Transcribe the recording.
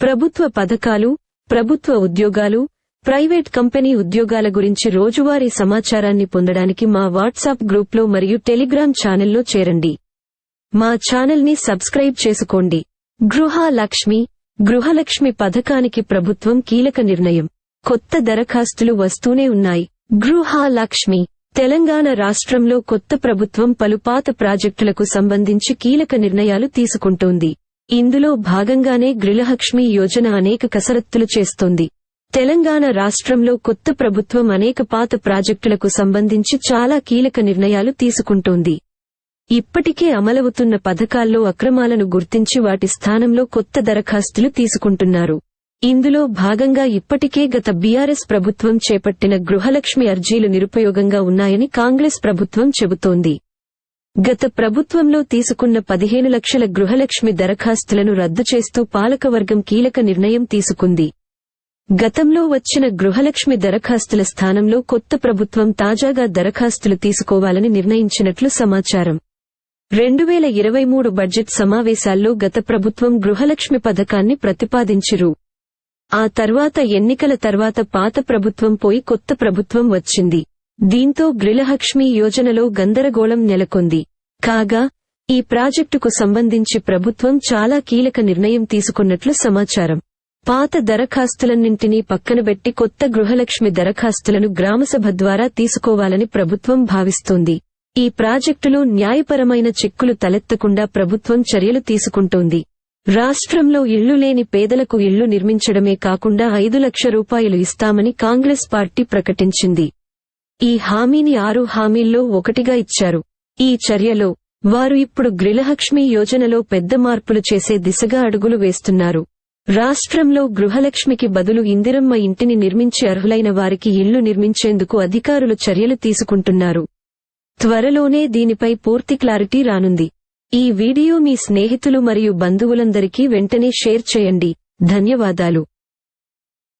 ప్రభుత్వ పథకాలు ప్రభుత్వ ఉద్యోగాలు ప్రైవేట్ కంపెనీ ఉద్యోగాల గురించి రోజువారీ సమాచారాన్ని పొందడానికి మా వాట్సాప్ గ్రూప్లో మరియు టెలిగ్రామ్ ఛానల్లో చేరండి. మా ఛానల్ని సబ్స్క్రైబ్ చేసుకోండి. గృహ లక్ష్మి గృహలక్ష్మి పథకానికి ప్రభుత్వం కీలక నిర్ణయం. కొత్త దరఖాస్తులు వస్తూనే ఉన్నాయి. గృహ లక్ష్మి తెలంగాణ రాష్ట్రంలో కొత్త ప్రభుత్వం పలు పాత ప్రాజెక్టులకు సంబంధించి కీలక నిర్ణయాలు తీసుకుంటోంది. ఇందులో భాగంగానే గృహలక్ష్మి యోజన అనేక కసరత్తులు చేస్తోంది. తెలంగాణ రాష్ట్రంలో కొత్త ప్రభుత్వం అనేక పాత ప్రాజెక్టులకు సంబంధించి చాలా కీలక నిర్ణయాలు తీసుకుంటోంది. ఇప్పటికే అమలవుతున్న పథకాల్లో అక్రమాలను గుర్తించి వాటి స్థానంలో కొత్త దరఖాస్తులు తీసుకుంటున్నారు. ఇందులో భాగంగా ఇప్పటికే గత బీఆర్ఎస్ ప్రభుత్వం చేపట్టిన గృహలక్ష్మి అర్జీలు నిరుపయోగంగా ఉన్నాయని కాంగ్రెస్ ప్రభుత్వం చెబుతోంది. గత ప్రభుత్వంలో తీసుకున్న పదిహేను లక్షల గృహలక్ష్మి దరఖాస్తులను రద్దు చేస్తూ పాలకవర్గం కీలక నిర్ణయం తీసుకుంది. గతంలో వచ్చిన గృహలక్ష్మి దరఖాస్తుల స్థానంలో కొత్త ప్రభుత్వం తాజాగా దరఖాస్తులు తీసుకోవాలని నిర్ణయించినట్లు సమాచారం. రెండు వేల ఇరవై మూడు బడ్జెట్ సమావేశాల్లో గత ప్రభుత్వం గృహలక్ష్మి పథకాన్ని ప్రతిపాదించిరు. ఆ తర్వాత ఎన్నికల తర్వాత పాత ప్రభుత్వం పోయి కొత్త ప్రభుత్వం వచ్చింది. దీంతో గృహలక్ష్మి యోజనలో గందరగోళం నెలకొంది. కాగా ఈ ప్రాజెక్టుకు సంబంధించి ప్రభుత్వం చాలా కీలక నిర్ణయం తీసుకున్నట్లు సమాచారం. పాత దరఖాస్తులన్నింటినీ పక్కనబెట్టి కొత్త గృహలక్ష్మి దరఖాస్తులను గ్రామసభ ద్వారా తీసుకోవాలని ప్రభుత్వం భావిస్తోంది. ఈ ప్రాజెక్టులో న్యాయపరమైన చిక్కులు తలెత్తకుండా ప్రభుత్వం చర్యలు తీసుకుంటోంది. రాష్ట్రంలో ఇళ్ళు లేని పేదలకు ఇళ్ళు నిర్మించడమే కాకుండా ఐదు లక్ష రూపాయలు ఇస్తామని కాంగ్రెస్ పార్టీ ప్రకటించింది. ఈ హామీని ఆరు హామీల్లో ఒకటిగా ఇచ్చారు. ఈ చర్యలో వారు ఇప్పుడు గృహలక్ష్మి యోజనలో పెద్ద మార్పులు చేసే దిశగా అడుగులు వేస్తున్నారు. రాష్ట్రంలో గృహలక్ష్మికి బదులు ఇందిరమ్మ ఇంటిని నిర్మించి అర్హులైన వారికి ఇళ్ళు నిర్మించేందుకు అధికారులు చర్యలు తీసుకుంటున్నారు. త్వరలోనే దీనిపై పూర్తి క్లారిటీ రానుంది. ఈ వీడియో మీ స్నేహితులు మరియు బంధువులందరికీ వెంటనే షేర్ చేయండి. ధన్యవాదాలు.